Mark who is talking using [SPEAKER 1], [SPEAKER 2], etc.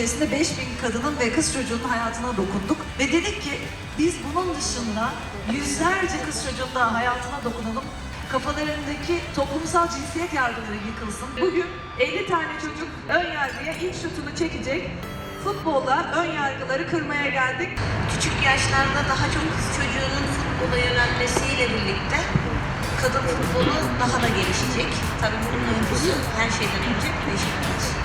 [SPEAKER 1] içerisinde 5000 kadının ve kız çocuğunun hayatına dokunduk. Ve dedik ki biz bunun dışında yüzlerce kız çocuğun daha hayatına dokunalım. Kafalarındaki toplumsal cinsiyet yargıları yıkılsın. Bugün 50 tane çocuk ön yargıya ilk şutunu çekecek. Futbolda ön yargıları kırmaya geldik.
[SPEAKER 2] Küçük yaşlarda daha çok kız çocuğunun futbola yönelmesiyle birlikte kadın futbolu daha da gelişecek. Tabii bunun öncüsü her şeyden önce Beşiktaş.